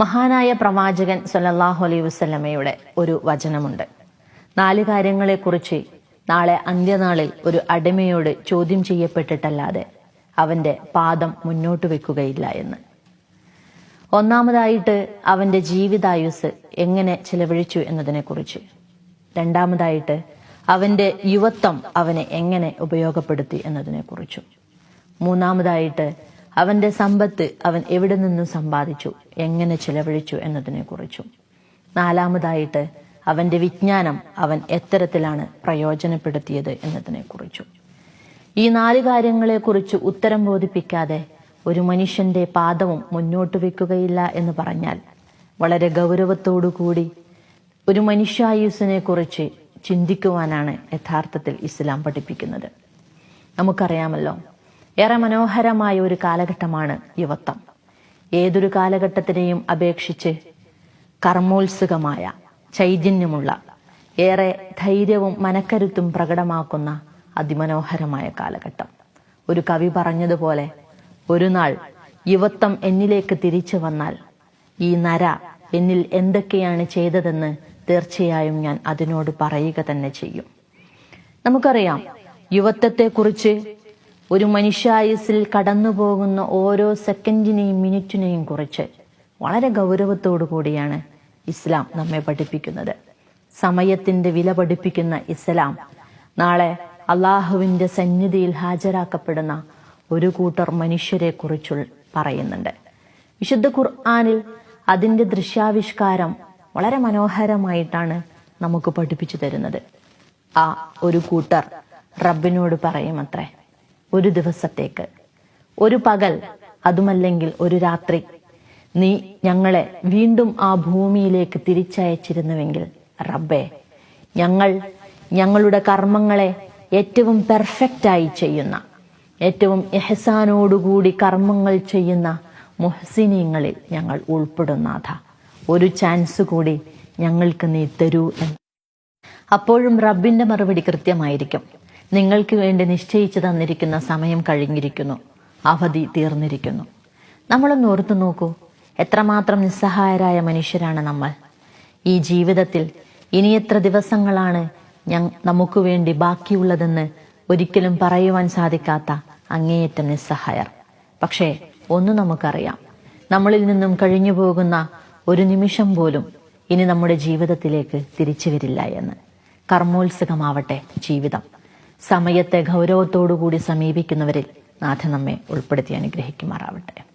മഹാനായ പ്രവാചകൻ സല്ലല്ലാഹു അലൈഹി വസല്ലമയുടെ ഒരു വചനമുണ്ട്. നാല് കാര്യങ്ങളെക്കുറിച്ച് നാളെ അന്ത്യനാളിൽ ഒരു അടിമയോട് ചോദ്യം ചെയ്യപ്പെട്ടിട്ടല്ലാതെ അവന്റെ പാദം മുന്നോട്ട് വെക്കുകയില്ല എന്ന്. ഒന്നാമതായിട്ട് അവന്റെ ജീവിതായുസ് എങ്ങനെ ചിലവഴിച്ചു എന്നതിനെക്കുറിച്ച്. രണ്ടാമതായിട്ട് അവന്റെ യുവത്വം അവനെ എങ്ങനെ ഉപയോഗപ്പെടുത്തി എന്നതിനെക്കുറിച്ചും. മൂന്നാമതായിട്ട് അവന്റെ സമ്പത്ത് അവൻ എവിടെ നിന്നും സമ്പാദിച്ചു? എങ്ങനെ ചിലവഴിച്ചു എന്നതിനെക്കുറിച്ചും. നാലാമതായിട്ട് അവന്റെ വിജ്ഞാനം അവൻ എത്തരത്തിലാണ് പ്രയോജനപ്പെടുത്തിയത് എന്നതിനെക്കുറിച്ചും. ഈ നാല് കാര്യങ്ങളെക്കുറിച്ച് ഉത്തരം ബോധിപ്പിക്കാതെ ഒരു മനുഷ്യന്റെ പാദവും മുന്നോട്ട് വെക്കുകയില്ല എന്ന് പറഞ്ഞാൽ വളരെ ഗൗരവത്തോടു കൂടി ഒരു മനുഷ്യായുസിനെ കുറിച്ച് ചിന്തിക്കുവാനാണ് യഥാർത്ഥത്തിൽ ഇസ്ലാം പഠിപ്പിക്കുന്നത്. നമുക്കറിയാമല്ലോ ഏറെ മനോഹരമായ ഒരു കാലഘട്ടമാണ് യുവത്വം. ഏതൊരു കാലഘട്ടത്തിനെയും അപേക്ഷിച്ച് കർമ്മോത്സുകമായ ചൈതന്യമുള്ള ഏറെ ധൈര്യവും മനക്കരുത്തും പ്രകടമാക്കുന്ന അതിമനോഹരമായ കാലഘട്ടം. ഒരു കവി പറഞ്ഞതുപോലെ ഒരു നാൾ യുവത്വം എന്നിലേക്ക് തിരിച്ചു വന്നാൽ ഈ നര എന്നിൽ എന്തൊക്കെയാണ് ചെയ്തതെന്ന് തീർച്ചയായും ഞാൻ അതിനോട് പറയുക തന്നെ ചെയ്യും. നമുക്കറിയാം യുവത്വത്തെക്കുറിച്ച് ഒരു മനുഷ്യായുസിൽ കടന്നുപോകുന്ന ഓരോ സെക്കൻഡിനെയും മിനിറ്റിനെയും കുറിച്ച് വളരെ ഗൗരവത്തോടു കൂടിയാണ് ഇസ്ലാം നമ്മെ പഠിപ്പിക്കുന്നത്. സമയത്തിന്റെ വില പഠിപ്പിക്കുന്ന ഇസ്ലാം നാളെ അള്ളാഹുവിന്റെ സന്നിധിയിൽ ഹാജരാക്കപ്പെടുന്ന ഒരു കൂട്ടർ മനുഷ്യരെ കുറിച്ചു പറയുന്നുണ്ട്. വിശുദ്ധ ഖുർആാനിൽ അതിന്റെ ദൃശ്യാവിഷ്കാരം വളരെ മനോഹരമായിട്ടാണ് നമുക്ക് പഠിപ്പിച്ചു തരുന്നത്. ആ ഒരു കൂട്ടർ റബ്ബിനോട് പറയുമത്രേ ഒരു ദിവസത്തേക്ക്. ഒരു പകൽ അതുമല്ലെങ്കിൽ ഒരു രാത്രി. നീ ഞങ്ങളെ വീണ്ടും ആ ഭൂമിയിലേക്ക് തിരിച്ചയച്ചിരുന്നുവെങ്കിൽ റബ്ബേ ഞങ്ങൾ ഞങ്ങളുടെ കർമ്മങ്ങളെ ഏറ്റവും പെർഫെക്റ്റായി ചെയ്യുന്ന ഏറ്റവും എഹസാനോടുകൂടി കർമ്മങ്ങൾ ചെയ്യുന്ന മുഹസിനീങ്ങളിൽ ഞങ്ങൾ ഉൾപ്പെടുന്നാഥ ഒരു ചാൻസ് കൂടി ഞങ്ങൾക്ക് നീ തരൂ എന്ന്. അപ്പോഴും റബ്ബിന്റെ മറുപടി കൃത്യമായിരിക്കും. നിങ്ങൾക്ക് വേണ്ടി നിശ്ചയിച്ചു തന്നിരിക്കുന്ന സമയം കഴിഞ്ഞിരിക്കുന്നു. അവധി തീർന്നിരിക്കുന്നു. നമ്മളൊന്ന് ഓർത്തു നോക്കൂ. എത്രമാത്രം നിസ്സഹായരായ മനുഷ്യരാണ് നമ്മൾ. ഈ ജീവിതത്തിൽ ഇനി എത്ര ദിവസങ്ങളാണ് ഞ നമുക്ക് വേണ്ടി ബാക്കിയുള്ളതെന്ന് ഒരിക്കലും പറയുവാൻ സാധിക്കാത്ത അങ്ങേയറ്റം നിസ്സഹായർ. പക്ഷേ ഒന്ന് നമുക്കറിയാം. നമ്മളിൽ നിന്നും കഴിഞ്ഞു പോകുന്ന ഒരു നിമിഷം പോലും ഇനി നമ്മുടെ ജീവിതത്തിലേക്ക് തിരിച്ചു വരില്ല എന്ന്. കർമ്മോത്സുകമാവട്ടെ ജീവിതം. സമയത്തെ ഗൗരവത്തോടുകൂടി സമീപിക്കുന്നവരിൽ നാഥ നമ്മെ ഉൾപ്പെടുത്തി അനുഗ്രഹിക്കുമാറാവട്ടെ.